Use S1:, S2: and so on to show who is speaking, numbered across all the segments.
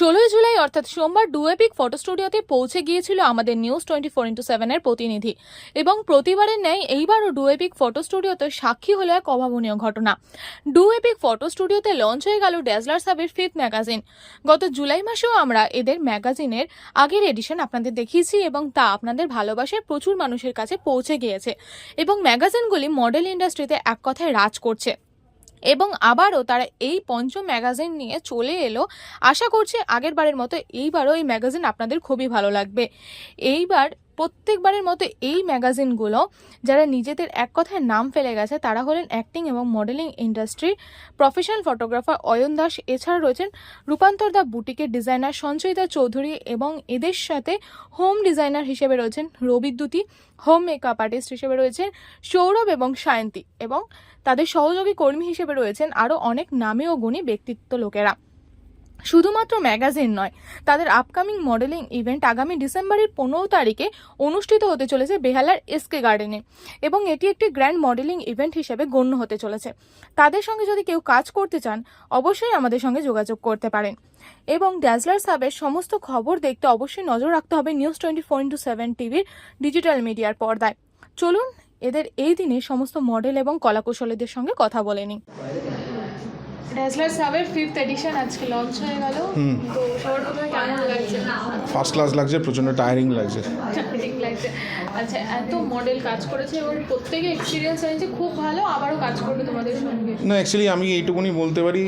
S1: ষোলোই জুলাই, অর্থাৎ সোমবার ডুয়েপিক ফটো স্টুডিওতে পৌঁছে গিয়েছিল আমাদের নিউজ টোয়েন্টি ফোর ইন্টু সেভেনের প্রতিনিধি। এবং প্রতিবারের ন্যায় এইবারও ডুয়েপিক ফটো স্টুডিওতে সাক্ষী হলো এক অভাবনীয় ঘটনা। ডুয়েপিক ফটো স্টুডিওতে লঞ্চ হয়ে গেল ড্যাজলার সাবের ফিফথ ম্যাগাজিন। গত জুলাই মাসেও আমরা এদের ম্যাগাজিনের আগের এডিশন আপনাদের দেখিয়েছি এবং তা আপনাদের ভালোবাসায় প্রচুর মানুষের কাছে পৌঁছে গিয়েছে। এবং ম্যাগাজিনগুলি মডেল ইন্ডাস্ট্রিতে এক কথায় রাজ করছে। এবং আবারও তারা এই পঞ্চম ম্যাগাজিন নিয়ে চলে এলো। আশা করছি আগের বারের মতো এইবারও এই ম্যাগাজিন আপনাদের খুবই ভালো লাগবে। এইবার প্রত্যেকবারের মতো এই ম্যাগাজিনগুলো যারা নিজেদের এক কথায় নাম ফেলে গেছে, তারা হলেন অ্যাক্টিং এবং মডেলিং ইন্ডাস্ট্রির প্রফেশনাল ফটোগ্রাফার অয়ন দাস। এছাড়া রয়েছেন রূপান্তর দা বুটিকের ডিজাইনার সঞ্চয়িতা চৌধুরী এবং এদের সাথে হোম ডিজাইনার হিসেবে রয়েছেন রবিদ্যুতি হোম মেকআপ আর্টিস্ট হিসেবে রয়েছেন সৌরভ এবং সায়ন্তী এবং তাদের সহযোগী কর্মী হিসেবে রয়েছেন আরও অনেক নামী ও গুণী ব্যক্তিত্ব লোকেরা। শুধুমাত্র ম্যাগাজিন নয়, তাদের আপকামিং মডেলিং ইভেন্ট আগামী ডিসেম্বরের পনেরো তারিখে অনুষ্ঠিত হতে চলেছে বেহালার এসকে গার্ডেনে এবং এটি একটি গ্র্যান্ড মডেলিং ইভেন্ট হিসেবে গণ্য হতে চলেছে। তাদের সঙ্গে যদি কেউ কাজ করতে চান, অবশ্যই আমাদের সঙ্গে যোগাযোগ করতে পারেন। এবং ড্যাজলার সাবের সমস্ত খবর দেখতে অবশ্যই নজর রাখতে হবে news twenty four into seven টিভির ডিজিটাল মিডিয়ার পর্দায়। চলুন, এদের এই দিনে সমস্ত মডেল এবং কলাকুশলীদের সঙ্গে কথা বলে নিই। সাবের ফিফথ এডিশন আজকে লঞ্চ হয়ে গেল। তো সবার প্রথমে কেমন লাগছে?
S2: ফার্স্ট ক্লাস লাগছে প্রচণ্ড টায়ারিং লাগছে।
S1: ঠিক লাগছে। আচ্ছা এত মডেল কাজ করেছে এবং প্রত্যেকে এক্সপিরিয়েন্স খুব ভালো আবারও কাজ করবে তোমাদের সঙ্গে।
S2: না অ্যাকচুয়ালি আমি এইটুকুনি বলতে পারি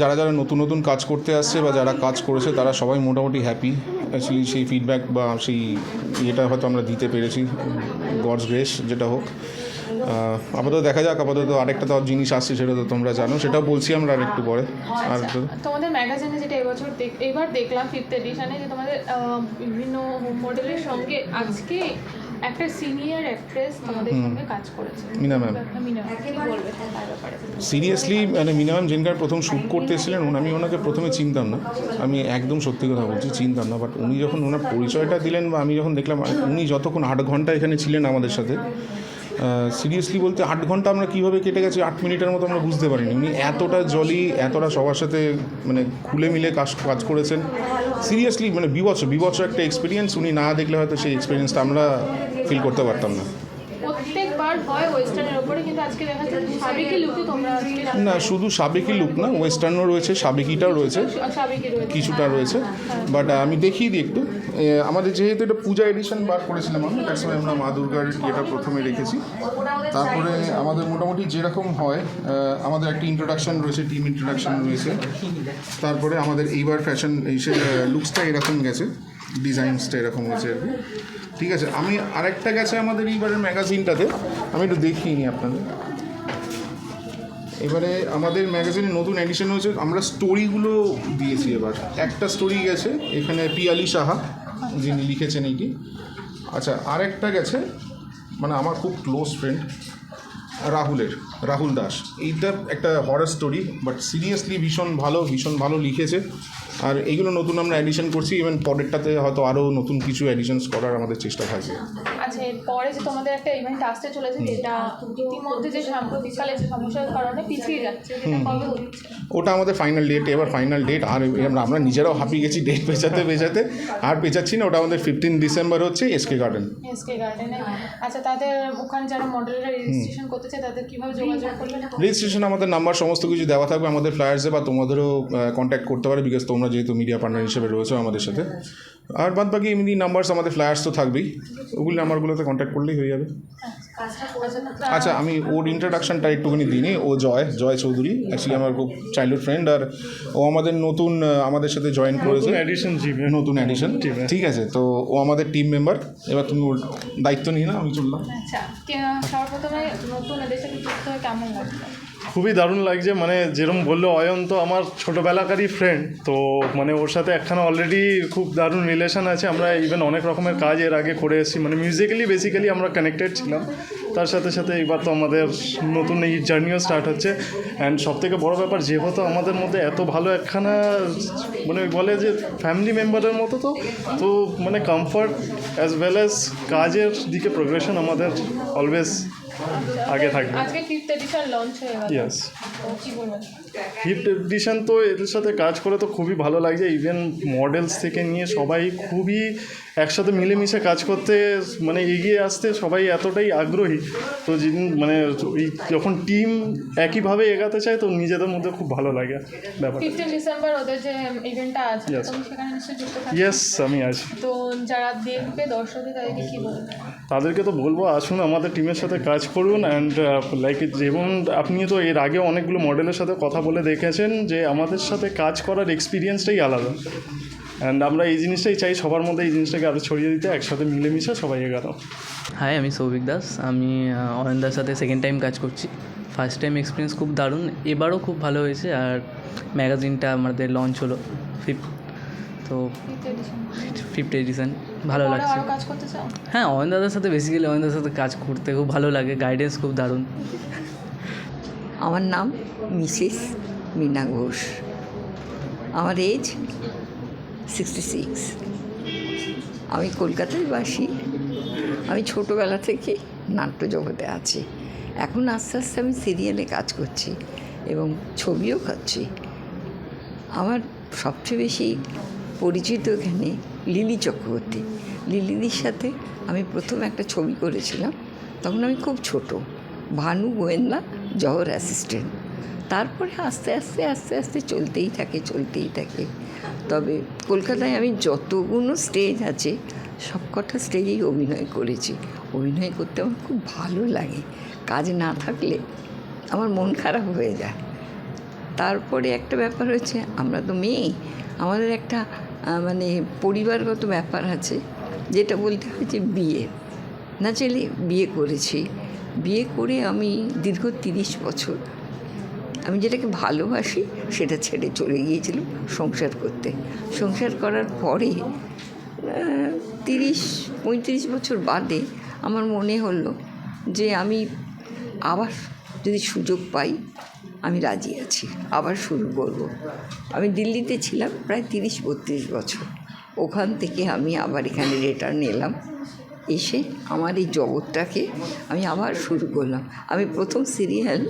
S2: যারা যারা নতুন নতুন কাজ করতে আসছে বা যারা কাজ করেছে তারা সবাই মোটামুটি হ্যাপি অ্যাকচুয়ালি সেই ফিডব্যাক বা সেই ইয়েটা হয়তো আমরা দিতে পেরেছি গডস গ্রেস যেটা হোক। আপাতত দেখা যাক আপাতত আরেকটা তো জিনিস আসছে সেটা তো তোমরা জানো সেটাও বলছি আমরা আর একটু পরে আর
S1: আচ্ছা, তোমাদের ম্যাগাজিনে যেটা এবছর এবার দেখলাম ফিফথ এডিশনে যে তোমাদের বিভিন্ন হোম মডেলের সঙ্গে আজকে একটা সিনিয়র অ্যাক্ট্রেস তোমাদের সঙ্গে কাজ করেছে।
S2: মিনা ম্যাম
S1: মিনা
S2: সিরিয়াসলি মানে মিনিমাম জেনকার প্রথম শ্যুট করতে এসেছিলেন উনি- আমি ওনাকে প্রথমে চিনতাম না। আমি একদম সত্যি কথা বলছি চিনতাম না। বাট উনি যখন ওনার পরিচয়টা দিলেন বা আমি যখন দেখলাম উনি যতক্ষণ আট ঘণ্টা এখানে ছিলেন আমাদের সাথে সিরিয়াসলি বলতে আট ঘণ্টা আমরা কীভাবে কেটে গেছি, আট মিনিটের মতো আমরা বুঝতে পারিনি। উনি এতটা জলি এতটা সবার সাথে মানে খুলে মিলে কাজ কাজ করেছেন। সিরিয়াসলি মানে বিবৎস বিবৎস একটা এক্সপিরিয়েন্স উনি না দেখলে হয়তো সেই এক্সপিরিয়েন্সটা আমরা ফিল করতে পারতাম না।
S1: হয় ওয়েস্টার্নের ওপরে কিন্তু আজকে দেখা যাচ্ছে সাবেকি লুকে তোমরা
S2: না শুধু সাবেকি লুক না ওয়েস্টার্নও রয়েছে সাবেকিটাও রয়েছে কিছুটা রয়েছে। বাট আমি দেখিয়ে দিই একটু। আমাদের যেহেতু এটা পূজা এডিশন বার করেছিলাম আমি তার সময় আমরা মা দুর্গার ইয়েটা প্রথমে রেখেছি। তারপরে আমাদের মোটামুটি যেরকম হয় আমাদের একটা ইন্ট্রোডাকশন রয়েছে টিম ইন্ট্রোডাকশন রয়েছে। তারপরে আমাদের এইবার ফ্যাশন এসে লুকসটা এরকম গেছে ডিজাইনসটা এরকম হয়েছে আর কি। ঠিক আছে, আমি আরেকটা গেছে আমাদের এইবারের ম্যাগাজিনটাতে, আমি একটু দেখিয়ে নিই আপনাদের। এবারে আমাদের ম্যাগাজিনে নতুন এডিশন হয়েছে, আমরা স্টোরিগুলো দিয়েছি এবার। একটা স্টোরি গেছে, এখানে পিয়ালি সাহা, যিনি লিখেছেন এইটি। আচ্ছা আরেকটা গেছে মানে আমার খুব ক্লোজ ফ্রেন্ড রাহুলের। রাহুল দাস। এইটা একটা হরার স্টোরি বাট সিরিয়াসলি ভীষণ ভালো ভীষণ ভালো লিখেছে। আর এইগুলো নতুন আমরা অ্যাডিশন করছি ইভেন পরেরটাতে হয়তো আরও নতুন কিছু এডিশনস করার আমাদের চেষ্টা থাকবে।
S1: আচ্ছা এরপরে যে তোমাদের একটা ইভেন্ট আসতে চলেছে যেটা ইতিমধ্যে যে সাম্প্রতিককালে যে সমস্যার কারণে পিছিয়ে যাচ্ছে যেটা
S2: ওটা আমাদের ফাইনাল ডেট এবার ফাইনাল ডেট আর আমরা আমরা নিজেরাও হাঁপিয়ে গেছি ডেট পেঁচাতে পেঁচাতে আর পেঁচাচ্ছি না ওটা আমাদের ফিফটিন ডিসেম্বর হচ্ছে এসকে গার্ডেন
S1: এসকে গার্ডেনে আচ্ছা তাদের ওখানে যারা মডেলরা রেজিস্ট্রেশন করতে চায় তাদের কীভাবে
S2: রেজিস্ট্রেশন আমাদের নাম্বার সমস্ত কিছু দেওয়া থাকবে আমাদের ফ্লায়ার্সে বা তোমাদেরও কন্ট্যাক্ট করতে পারে বিকজ তোমরা যেহেতু মিডিয়া পার্টনার হিসেবে রয়েছে আমাদের সাথে। আর বাদ বাকি এমনি নাম্বারস আমাদের ফ্লায়ার্স তো থাকবেই। ওগুলি নাম্বারগুলোতে কন্ট্যাক্ট করলেই হয়ে যাবে।
S1: আচ্ছা
S2: আমি ওর ইন্ট্রোডাকশনটা একটুখানি দিইনি। ও জয় জয় চৌধুরী। অ্যাকচুয়ালি আমার খুব চাইল্ডহুড ফ্রেন্ড আর ও আমাদের নতুন আমাদের সাথে জয়েন করেছে।
S3: এডিশন
S2: নতুন অ্যাডিশন ঠিক আছে তো ও আমাদের টিম মেম্বার এবার তুমি ওর দায়িত্ব নিয়ে না আমি চললাম।
S1: আচ্ছা সর্বপ্রথমে নতুন এদের সাথে যুক্ত কেমন লাগছে
S3: খুবই দারুণ লাগছে মানে যেরকম বলল অয়ন, তো আমার ছোটোবেলাকারই ফ্রেন্ড তো মানে ওর সাথে একখানা অলরেডি খুব দারুণ রিলেশন আছে। আমরা ইভেন অনেক রকমের কাজ এর আগে করে এসেছি মানে মিউজিক্যালি বেসিক্যালি আমরা কানেক্টেড ছিলাম। তার সাথে সাথে এবার তো আমাদের নতুন এই জার্নিও স্টার্ট হচ্ছে। অ্যান্ড সব থেকে বড়ো ব্যাপার, যেহেতু আমাদের মধ্যে এত ভালো একখানা মানে বলে যে ফ্যামিলি মেম্বারের মতো তো তো মানে কমফর্ট অ্যাজ ওয়েল অ্যাজ কাজের দিকে প্রোগ্রেশন আমাদের অলওয়েজ আগে থাকবে।
S1: আজকে ফিফথ এডিশন লঞ্চ হয়ে গেল।
S3: ইয়েস
S1: কি বলবেন
S3: ফিফথ এডিশন তো এদের সাথে কাজ করে তো খুবই ভালো লাগছে। ইভেন মডেলস থেকে নিয়ে সবাই খুবই একসাথে মিলেমিশে কাজ করতে মানে এগিয়ে আসতে সবাই এতটাই আগ্রহী। তো যিনি- মানে যখন টিম একইভাবে এগাতে চায় তো নিজেদের মধ্যে খুব ভালো লাগে ব্যাপার
S1: ডিসেম্বর ওদের যে ইভেন্টটা আছে সেখানে নিশ্চয়ই যুক্ত থাকবে।
S3: ইয়েস আমি আছি।
S1: তো যারা দেখবে দর্শকদের তাদেরকে কি বলবে?
S3: তাদেরকে তো বলব আসুন আমাদের টিমের সাথে কাজ করুন অ্যান্ড লাইক যেমন আপনি তো এর আগে অনেকগুলো মডেলের সাথে কথা বলে দেখেছেন যে আমাদের সাথে কাজ করার এক্সপিরিয়েন্সটাই আলাদা। অ্যান্ড আমরা এই জিনিসটাই চাই সবার মধ্যে এই জিনিসটাকে আরও ছড়িয়ে দিতে একসাথে মিলেমিশে সবাই এগারো
S4: হাই আমি সৌভিক দাস। আমি অয়নদার সাথে সেকেন্ড টাইম কাজ করছি। ফার্স্ট টাইম এক্সপিরিয়েন্স খুব দারুণ এবারও খুব ভালো হয়েছে। আর ম্যাগাজিনটা আমাদের লঞ্চ হলো ফিফ তো
S1: ফিফথ এডিশন
S4: ভালো লাগছে।
S1: কাজ করতে
S4: হ্যাঁ অয়ন দাদার সাথে বেসিক্যালি অয়ন দাদার সাথে কাজ করতে খুব ভালো লাগে গাইডেন্স খুব দারুণ।
S5: আমার নাম মিসেস মীনা ঘোষ। আমার এজ সিক্সটি সিক্স আমি কলকাতায় বাসি আমি ছোটোবেলা থেকে নাট্য জগতে আছি। এখন আস্তে আস্তে আমি সিরিয়ালে কাজ করছি এবং ছবিও খাচ্ছি। আমার সবচেয়ে বেশি পরিচিত এখানে লিলি চক্রবর্তী। লিলিদির সাথে আমি প্রথম একটা ছবি করেছিলাম। তখন আমি খুব ছোট। ভানু গোয়েন্দা জহর অ্যাসিস্ট্যান্ট তারপরে আস্তে আস্তে আস্তে আস্তে চলতেই থাকে চলতেই থাকে। তবে কলকাতায় আমি যতগুলো স্টেজ আছে, সবকটা স্টেজেই অভিনয় করেছি। অভিনয় করতে আমার খুব ভালো লাগে। কাজ না থাকলে আমার মন খারাপ হয়ে যায়। তারপরে একটা ব্যাপার হচ্ছে আমরা তো মেয়ে, আমাদের একটা মানে পরিবারগত ব্যাপার আছে, যেটা বলতে হয় যে বিয়ে। না চাইলে বিয়ে করেছি। বিয়ে করে আমি দীর্ঘ তিরিশ বছর আমি যেটাকে ভালোবাসি সেটা ছেড়ে চলে গিয়েছিলাম সংসার করতে। সংসার করার পরে তিরিশ, পঁয়ত্রিশ বছর বাদে আমার মনে হলো যে আমি আবার যদি সুযোগ পাই, আমি রাজি আছি, আবার শুরু করব। আমি দিল্লিতে ছিলাম প্রায় তিরিশ, বত্রিশ বছর। ওখান থেকে আমি আবার এখানে রিটার্ন এলাম। এসে আমার এই জগৎটাকে আমি আবার শুরু করলাম। আমি প্রথম সিরিয়াল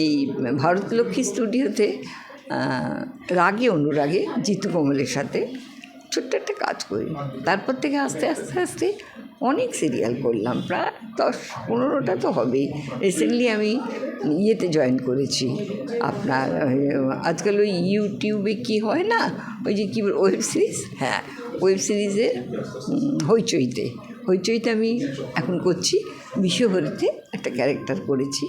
S5: এই ভারতলক্ষ্মী স্টুডিওতে রাগে, অনুরাগে জিতু কমলের সাথে ছোট্ট একটা কাজ করি। তারপর থেকে আস্তে আস্তে আস্তে অনেক সিরিয়াল করলাম। প্রায় দশ, পনেরোটা তো হবেই। রিসেন্টলি আমি ইয়েতে জয়েন করেছি। আপনার আজকাল ওই ইউটিউবে কি হয় না? ওই যে কী ওয়েব সিরিজ হ্যাঁ ওয়েব সিরিজের হইচইতে। হইচইতে আমি এখন করছি। বিশ্বভারতীতে একটা ক্যারেক্টার করেছি।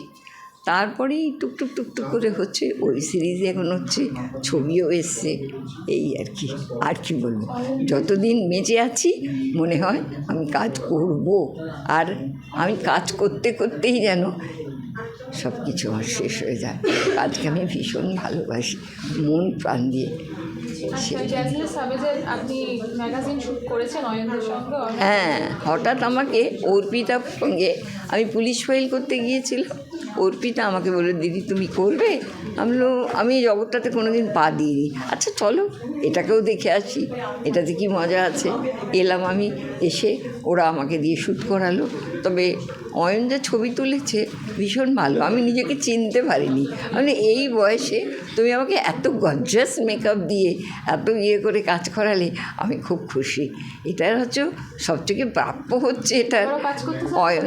S5: তারপরেই টুকটুক টুকটুক করে হচ্ছে ওই সিরিজে এখন হচ্ছে ছবিও এসছে। এই আর কি আর কি বলব? যতদিন বেঁচে আছি, মনে হয় আমি কাজ করব। আর আমি কাজ করতে করতেই যেন সব কিছু আমার শেষ হয়ে যায়। কাজকে আমি ভীষণ ভালোবাসি, মন প্রাণ দিয়ে।
S1: আচ্ছা
S5: হ্যাঁ হঠাৎ আমাকে অর্পিতার সঙ্গে আমি পুলিশ ফাইল করতে গিয়েছিলাম। অর্পিতা আমাকে বলল দিদি তুমি করবে? আমি আমি জগৎটাতে কোনো দিন পা দিইনি। আচ্ছা চলো এটাকেও দেখে আসি। এটাতে কি মজা আছে? এলাম আমি এসে ওরা আমাকে দিয়ে শ্যুট করালো। তবে অয়ন যা ছবি তুলেছে ভীষণ ভালো। আমি নিজেকে চিনতে পারিনি। মানে এই বয়সে তুমি আমাকে এত গজ্জাস মেকআপ দিয়ে এত ইয়ে করে কাজ করালে আমি খুব খুশি। এটার হচ্ছে সবথেকে প্রাপ্য হচ্ছে এটা
S1: ওরা কাজ করতে চান
S5: অয়ন।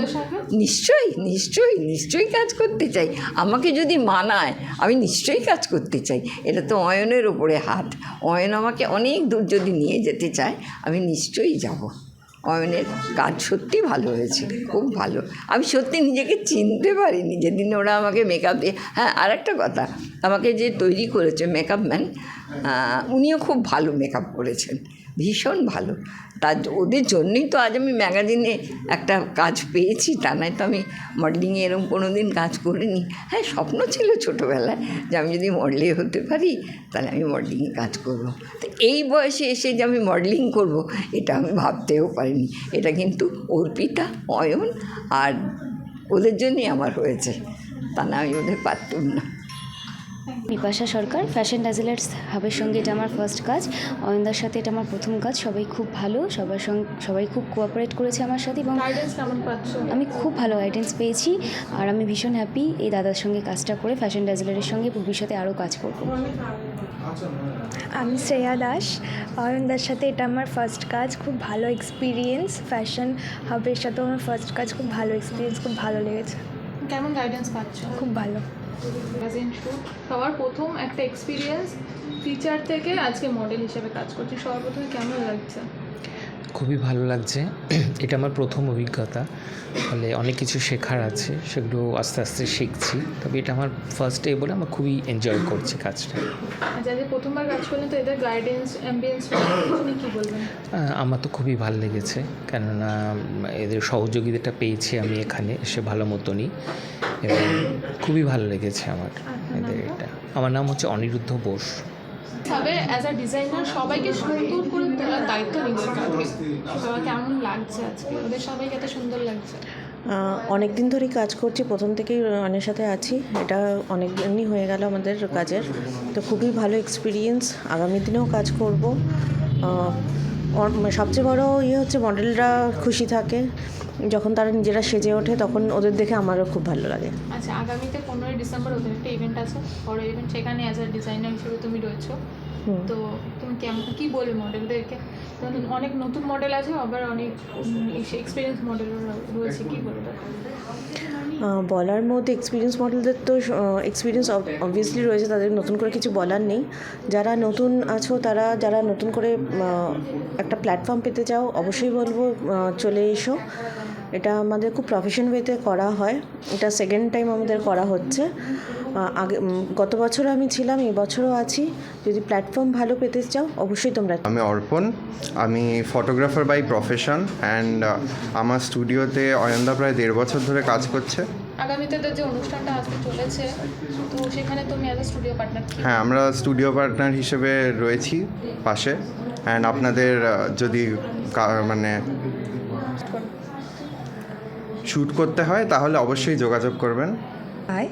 S5: নিশ্চয়ই নিশ্চয়ই নিশ্চয়ই কাজ করতে চাই। আমাকে যদি মানায় আমি নিশ্চয়ই কাজ করতে চাই। এটা তো অয়নের ওপরে হাত। অয়ন আমাকে অনেক দূর যদি নিয়ে যেতে চায়। আমি নিশ্চয়ই যাব। অয়নের কাজ সত্যি ভালো হয়েছে, খুব ভালো। আমি সত্যি নিজেকে চিনতে পারিনি যেদিন ওরা আমাকে মেকআপ দিয়ে হ্যাঁ আর একটা কথা, আমাকে যে তৈরি করেছে মেকআপ ম্যান উনিও খুব ভালো মেকআপ করেছেন। ভীষণ ভালো। তার ওদের জন্যই তো আজ আমি ম্যাগাজিনে একটা কাজ পেয়েছি, তা নয় তো আমি মডেলিংয়ে এরকম কোনো দিন কাজ করিনি। হ্যাঁ স্বপ্ন ছিল ছোটোবেলায় যে আমি যদি মডেলে হতে পারি, তাহলে আমি মডেলিংয়ে কাজ করব। তো এই বয়সে এসে যে আমি মডেলিং করব, এটা আমি ভাবতেও পারিনি। এটা কিন্তু অর্পিতা, অয়ন আর ওদের জন্যই আমার হয়েছে। তা না আমি ওদের পারতাম না।
S6: বিপাশা সরকার ফ্যাশন ডাজেলার্স হাবের সঙ্গে এটা আমার ফার্স্ট কাজ অয়নদার সাথে এটা আমার প্রথম কাজ সবাই খুব ভালো সবার সঙ্গে সবাই খুব কোঅপারেট করেছে আমার সাথে এবং
S1: গাইডেন্স কেমন পাচ্ছ?
S6: আমি খুব ভালো গাইডেন্স পেয়েছি আর আমি ভীষণ হ্যাপি এই দাদার সঙ্গে কাজটা করে ফ্যাশন ডাজেলারের সঙ্গে ভবিষ্যতে আরও কাজ করব।
S7: আমি শ্রেয়া দাস অয়নদার সাথে এটা আমার ফার্স্ট কাজ খুব ভালো এক্সপিরিয়েন্স ফ্যাশন হাবের সাথেও আমার ফার্স্ট কাজ খুব ভালো এক্সপিরিয়েন্স খুব ভালো লেগেছে।
S1: কেমন গাইডেন্স পাচ্ছ?
S7: খুব ভালো।
S1: সবার প্রথম একটা এক্সপিরিয়েন্স টিচার থেকে আজকে মডেল হিসেবে কাজ করছি। সর্বপ্রথমে প্রথমে কেমন লাগছে?
S8: খুবই ভালো লাগছে। এটা আমার প্রথম অভিজ্ঞতা। ফলে অনেক কিছু শেখার আছে সেগুলো আস্তে আস্তে শিখছি। তবে এটা আমার ফার্স্ট ডে বলে আমার খুবই এনজয় করছি কাজটা।
S1: আচ্ছা প্রথমবার কাজ করলেন তো এদের গাইডেন্স অ্যাম্বিয়েন্স বলবেন?
S8: আমার তো খুবই ভালো লেগেছে। কেননা এদের সহযোগিতাটা পেয়েছি আমি এখানে এসে ভালো মতনই। এবং খুবই ভালো লেগেছে আমার এদের এটা। আমার নাম হচ্ছে অনিরুদ্ধ বোস।
S1: তবে অ্যাজ আ ডিজাইনার সবাইকে সুন্দর করে তোলার দায়িত্ব নিজের কাঁধে সবাই কেমন লাগছে আজকে? ওদের সবাইকে এত সুন্দর লাগছে।
S9: অনেক দিন ধরেই কাজ করছি, প্রথম থেকেই অনেক সাথে আছি। এটা অনেক দিনই হয়ে গেল আমাদের কাজের। তো খুবই ভালো এক্সপিরিয়েন্স আগামী দিনেও কাজ করব। সবচেয়ে বড় ইয়ে হচ্ছে মডেলরা খুশি থাকে। যখন তারা নিজেরা সেজে ওঠে তখন ওদের দেখে আমারও খুব ভালো লাগে।
S1: আচ্ছা আগামীতে পনেরোই ডিসেম্বর ওদের একটা ইভেন্ট আছে। বড় ইভেন্ট সেখানে অ্যাজ আ ডিজাইনার হিসেবে তুমি রয়েছো। তো তুমি কেমন কী বলবে মডেলদেরকে অনেক নতুন মডেল আছে আবার অনেক এক্সপিরিয়েন্স মডেলও রয়েছে কী বলবে
S9: বলার মধ্যে এক্সপিরিয়েন্স মডেলদের তো এক্সপিরিয়েন্স অবভিয়াসলি রয়েছে তাদের নতুন করে কিছু বলার নেই। যারা নতুন আছো তারা যারা নতুন করে একটা প্ল্যাটফর্ম পেতে চাও অবশ্যই বলব চলে এসো। এটা আমাদের খুব প্রফেশন ওয়েতে করা হয়। এটা সেকেন্ড টাইম আমাদের করা হচ্ছে। আগে গত বছর আমি ছিলাম এবছরও আছি। যদি প্ল্যাটফর্ম ভালো পেতে চাও অবশ্যই তোমরা
S10: আমি অর্পণ আমি ফটোগ্রাফার বাই প্রফেশন অ্যান্ড আমার স্টুডিওতে অয়ন্দা প্রায় দেড় বছর ধরে কাজ করছে।
S1: আগামীতে যে অনুষ্ঠানটা আসতে চলেছে তো সেখানে তুমি অ্যাজ স্টুডিও পার্টনার
S10: হ্যাঁ আমরা স্টুডিও পার্টনার হিসেবে রয়েছি পাশে। অ্যান্ড আপনাদের যদি মানে শ্যুট করতে হয় তাহলে অবশ্যই যোগাযোগ করবেন।
S11: হাই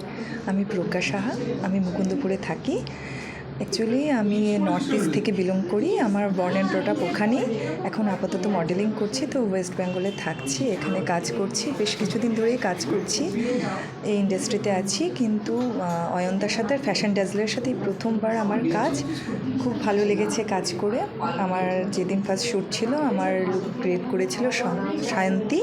S11: আমি প্রজ্ঞা সাহা, আমি মুকুন্দপুরে থাকি। অ্যাকচুয়ালি আমি নর্থ ইস্ট থেকে বিলং করি, আমার বর্ন অ্যান্ড ব্রট ওখানেই। এখন আপাতত মডেলিং করছি, তো ওয়েস্ট বেঙ্গলে থাকছি, এখানে কাজ করছি, বেশ কিছুদিন ধরেই কাজ করছি এই ইন্ডাস্ট্রিতে আছি। কিন্তু অয়ন্তার সাথে ফ্যাশন ড্যাজলের সাথে প্রথমবার আমার কাজ। খুব ভালো লেগেছে কাজ করে। আমার যেদিন ফার্স্ট শ্যুট ছিল, আমার লুক ক্রিয়েট করেছিল সায়ন্তী।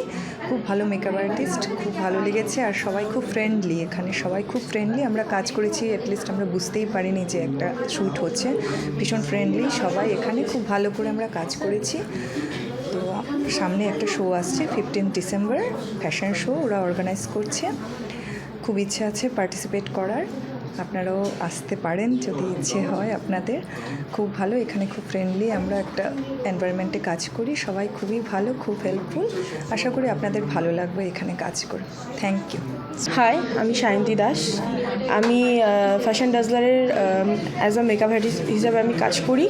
S11: খুব ভালো মেকআপ আর্টিস্ট খুব ভালো লেগেছে আর সবাই খুব ফ্রেন্ডলি এখানে সবাই খুব ফ্রেন্ডলি আমরা কাজ করেছি অ্যাটলিস্ট আমরা বুঝতেই পারিনি যে একটা শ্যুট হচ্ছে। ভীষণ ফ্রেন্ডলি সবাই এখানে খুব ভালো করে আমরা কাজ করেছি। তো সামনে একটা শো আসছে ফিফটিন ডিসেম্বর ফ্যাশন শো ওরা অর্গানাইজ করছে। খুব ইচ্ছে আছে পার্টিসিপেট করার। আপনারাও আসতে পারেন যদি ইচ্ছে হয় আপনাদের। খুব ভালো, এখানে খুব ফ্রেন্ডলি আমরা একটা এনভায়রনমেন্টে কাজ করি। সবাই খুবই ভালো, খুব হেল্পফুল আশা করি আপনাদের ভালো লাগবে এখানে কাজ করে। থ্যাংক ইউ
S9: হাই আমি সায়ন্তী দাস। আমি ফ্যাশন ডাজলারের অ্যাজ আ মেকআপ আর্টিস্ট হিসাবে আমি কাজ করি।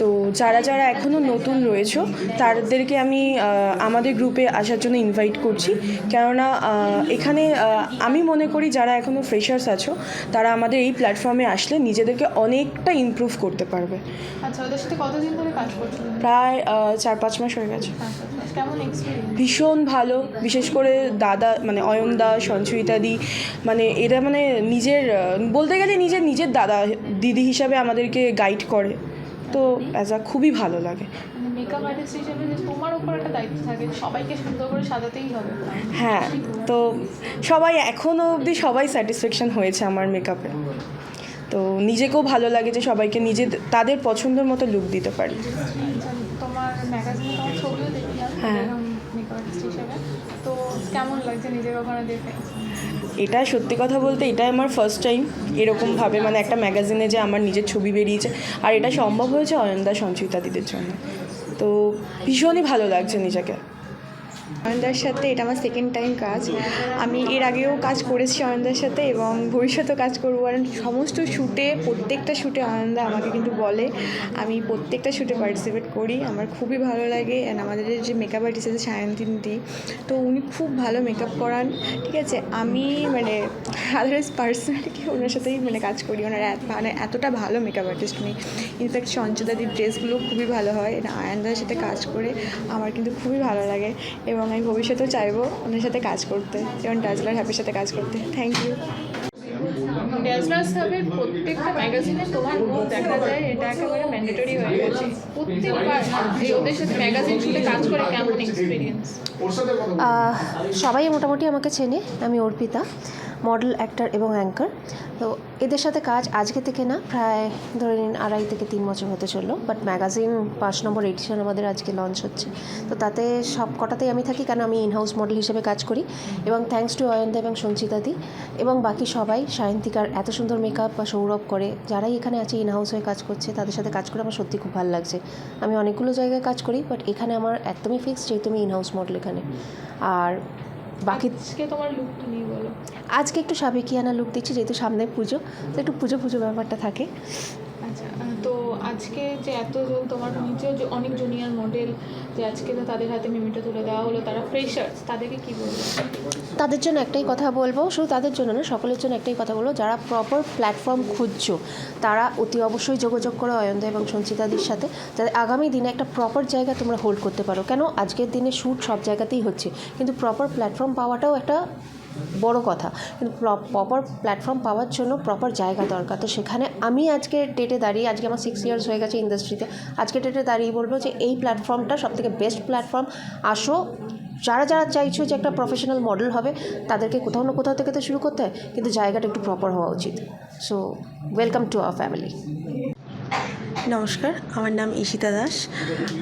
S9: তো যারা যারা এখনও নতুন রয়েছে, তাদেরকে আমি আমাদের গ্রুপে আসার জন্য ইনভাইট করছি। কেননা এখানে আমি মনে করি যারা এখনও ফ্রেশার্স আছো, তারা আমাদের এই প্ল্যাটফর্মে আসলে নিজেদেরকে অনেকটা ইমপ্রুভ করতে পারবে।
S1: আচ্ছা ওদের সাথে কতদিন ধরে কাজ করছ?
S9: প্রায় চার পাঁচ মাস হয়ে গেছে।
S1: আচ্ছা, আচ্ছা।
S9: ভীষণ ভালো। বিশেষ করে দাদা মানে অয়নদা সঞ্চয়িতাদি মানে এরা মানে নিজের বলতে গেলে নিজের নিজের দাদা দিদি হিসাবে আমাদেরকে গাইড করে। তো অ্যাজ আ খুবই ভালো লাগে।
S1: মেকআপ আর্টিস্ট হিসেবে যে তোমার উপর একটা দায়িত্ব থাকে সবাইকে সুন্দর করে সাজাতেই হবে।
S9: হ্যাঁ তো সবাই এখনও অবধি সবাই স্যাটিসফ্যাকশন হয়েছে আমার মেকআপে তো নিজেকেও ভালো লাগে যে সবাইকে নিজে তাদের পছন্দের মতো লুক দিতে পারি।
S1: তোমার ম্যাগাজিনে তোমার ছবিও দেখলাম
S9: হ্যাঁ।
S1: তো কেমন লাগছে নিজের ওখানে দেখে?
S9: এটা সত্যি কথা বলতে এটাই আমার ফার্স্ট টাইম এরকমভাবে মানে একটা ম্যাগাজিনে যে আমার নিজের ছবি বেরিয়েছে। আর এটা সম্ভব হয়েছে অয়নদা সঞ্চয়িতা দিদির জন্য। তো ভীষণই ভালো লাগছে নিজেকে।
S7: অয়নদার সাথে, এটা আমার সেকেন্ড টাইম কাজ। আমি এর আগেও কাজ করেছি অয়নদার সাথে এবং ভবিষ্যতেও কাজ করব কারণ সমস্ত শ্যুটে প্রত্যেকটা শ্যুটে অয়নদা আমাকে কিন্তু বলে। আমি প্রত্যেকটা শ্যুটে পার্টিসিপেট করি, আমার খুবই ভালো লাগে অ্যান্ড আমাদের যে মেকআপ আর্টিস্ট আছে সায়ন্তিনদি, তো উনি খুব ভালো মেকআপ করান, ঠিক আছে? আমি মানে আদারওয়াইজ পার্সোনালি কি ওনার সাথেই মানে কাজ করি, ওনার মানে এতটা ভালো মেকআপ আর্টিস্ট উনি। ইনফ্যাক্ট সঞ্চিতাদির ড্রেসগুলো খুবই ভালো হয় আয়ানদার সাথে কাজ করে আমার কিন্তু খুবই ভালো লাগে এবং আমি ভবিষ্যতেও চাইব ওনার সাথে কাজ করতে যেমন ডাজলার হ্যাপির সাথে কাজ করতে। থ্যাংক ইউ
S1: ড্যাজলার সাহেবের প্রত্যেকটা ম্যাগাজিনে তোমার মুখ দেখা যায় এটা একেবারে ম্যান্ডেটরি হয়ে গেছে। প্রত্যেকবার এই ওদের সাথে ম্যাগাজিন শুনে কাজ করে কেমন এক্সপিরিয়েন্স
S9: সবাই মোটামুটি আমাকে চেনে আমি অর্পিতা। মডেল, অ্যাক্টর এবং অ্যাঙ্কার। তো এদের সাথে কাজ আজকে থেকে না, প্রায় ধরে নিন আড়াই থেকে তিন বছর হতে চলল বাট ম্যাগাজিন পাঁচ নম্বর এডিশন আমাদের আজকে লঞ্চ হচ্ছে। তো তাতে সব কটাতেই আমি থাকি, কারণ আমি ইনহাউস মডেল হিসেবে কাজ করি। এবং থ্যাঙ্কস টু অয়ন্দা এবং সঞ্চিতাদি এবং বাকি সবাই, সায়ন্তিকার এত সুন্দর মেকআপ বা সৌরভ করে, যারাই এখানে আছে ইনহাউস হয়ে কাজ করছে, তাদের সাথে কাজ করে আমার সত্যি খুব ভালো লাগছে। আমি অনেকগুলো জায়গায় কাজ করি বাট এখানে আমার একদমই ফিক্স যেহেতু আমি ইনহাউস মডেল এখানে। আর বাকি
S1: আজকে তোমার লুকটা নিয়ে বলো।
S9: আজকে একটু সাবেকিয়ানা লুক দিচ্ছি যেহেতু সামনে পুজো তো একটু পুজো পুজো ব্যাপারটা থাকে।
S1: আচ্ছা তো আজকে যে এত জন, তোমার নিচেও যে অনেক জুনিয়র মডেল যে আজকে তো তাদের হাতে মিমিটা তুলে দেওয়া হলো, তারা ফ্রেশার্স তাদেরকে কি বলব?
S9: তাদের জন্য একটাই কথা বলব, শুধু তাদের জন্য না, সকলের জন্য একটাই কথা বলব, যারা প্রপার প্ল্যাটফর্ম খুঁজছো, তারা অতি অবশ্যই যোগাযোগ করো অয়ন্দা এবং সঞ্চিতাদির সাথে, যাতে আগামী দিনে একটা প্রপার জায়গা তোমরা হোল্ড করতে পারো। কেন? আজকের দিনে শ্যুট সব জায়গাতেই হচ্ছে, কিন্তু প্রপার প্ল্যাটফর্ম পাওয়াটাও একটা বড় কথা। কিন্তু প্রপার প্ল্যাটফর্ম পাওয়ার জন্য প্রপার জায়গা দরকার। তো সেখানে আমি আজকে ডেটে দাঁড়িয়ে, আজকে আমার সিক্স ইয়ার্স হয়ে গেছে ইন্ডাস্ট্রিতে আজকে ডেটে দাঁড়িয়ে বলব যে এই প্ল্যাটফর্মটা সবথেকে বেস্ট প্ল্যাটফর্ম আসো, যারা যারা চাইছো যে একটা প্রফেশনাল মডেল হবে, তাদেরকে কোথাও না কোথাও থেকে তো শুরু করতে হয়, কিন্তু জায়গাটা একটু প্রপার হওয়া উচিত। So welcome to our family
S12: নমস্কার, আমার নাম ঈশিতা দাস।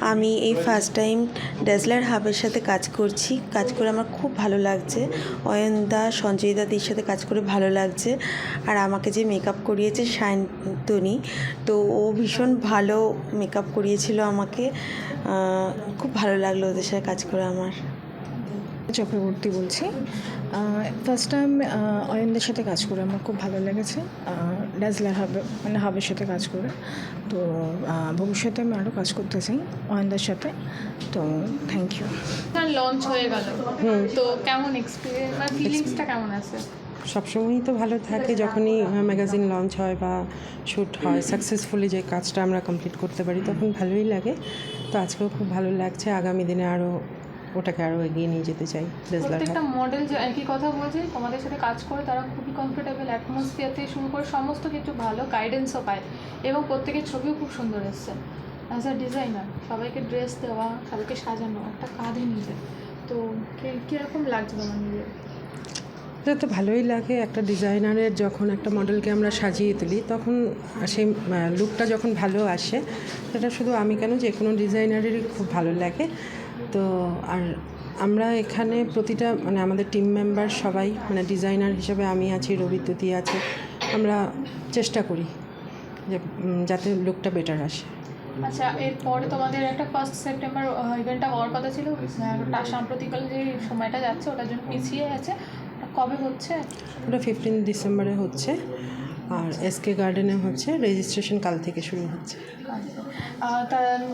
S12: আমি এই ফার্স্ট টাইম ডেজলার হাবের সাথে কাজ করছি। কাজ করে আমার খুব ভালো লাগছে। অয়নদা, সঞ্জয় দাদির সাথে কাজ করে ভালো লাগছে। আর আমাকে যে মেকআপ করিয়েছে সায়ন্তনী তো ও ভীষণ ভালো মেকআপ করিয়েছিল আমাকে। খুব ভালো লাগল ওদের সাথে কাজ করে আমার।
S13: চক্রবর্তী বলছি। ফার্স্ট টাইম অয়নদের সাথে কাজ করে আমার খুব ভালো লেগেছে। ড্যাজলার হাবে মানে হাবের সাথে কাজ করে। তো ভবিষ্যতে আমি আরও কাজ করতে চাই অয়নদের সাথে। তো থ্যাংক ইউ
S1: লঞ্চ হয়ে গেল। তো কেমন এক্সপিরিয়েন্স মানে ফিলিংসটা কেমন আছে?
S12: সবসময়ই তো ভালো থাকে যখনই ম্যাগাজিন লঞ্চ হয় বা শ্যুট হয় সাকসেসফুলি যে কাজটা আমরা কমপ্লিট করতে পারি তখন ভালোই লাগে। তো আজকেও খুব ভালো লাগছে। আগামী দিনে আরও ওটাকে আরও এগিয়ে নিয়ে যেতে চাই
S1: প্রত্যেকটা মডেল যে একই কথা বলছে তোমাদের সাথে কাজ করে তারা খুবই কমফোর্টেবল অ্যাটমসফিয়ার থেকে শুরু করে সমস্ত কিছু ভালো গাইডেন্সও পায়। এবং প্রত্যেকের ছবিও খুব সুন্দর এসছে। অ্যাজ আ ডিজাইনার সবাইকে ড্রেস দেওয়া সবাইকে সাজানো একটা কাঁধে নিজে তো কি- কীরকম লাগছে তোমার নিজের?
S12: এটা তো ভালোই লাগে একটা ডিজাইনারের যখন একটা মডেলকে আমরা সাজিয়ে তুলি তখন সেই লুকটা যখন ভালো আসে সেটা শুধু আমি কেন যে কোনো ডিজাইনারেরই খুব ভালো লাগে। তো আর আমরা এখানে প্রতিটা মানে আমাদের টিম মেম্বার সবাই মানে ডিজাইনার হিসেবে আমি আছি রবিদ্যুতি আছে আমরা চেষ্টা করি যে যাতে লুকটা বেটার আসে।
S1: আচ্ছা এরপরে তোমাদের একটা ফার্স্ট সেপ্টেম্বর ইভেন্টটা হওয়ার কথা ছিল তা সাম্প্রতিককাল যে সময়টা যাচ্ছে ওটার জন্য পিছিয়ে আছে কবে হচ্ছে?
S12: ওটা ফিফটিন ডিসেম্বরে হচ্ছে। আর এসকে গার্ডেনে হচ্ছে রেজিস্ট্রেশন কাল থেকে শুরু হচ্ছে।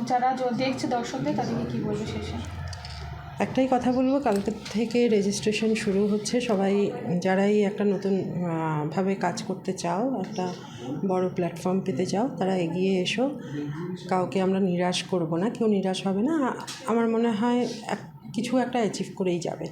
S1: যারা দেখছে দর্শকদের তাদেরকে কী বলবে শেষে?
S12: একটাই কথা বলব কালকে থেকে রেজিস্ট্রেশন শুরু হচ্ছে। সবাই যারাই একটা নতুন ভাবে কাজ করতে চাও একটা বড় প্ল্যাটফর্ম পেতে চাও তারা এগিয়ে এসো। কাউকে আমরা নিরাশ করব না কেউ নিরাশ হবে না। আমার মনে হয় এক- কিছু একটা অ্যাচিভ করেই যাবে।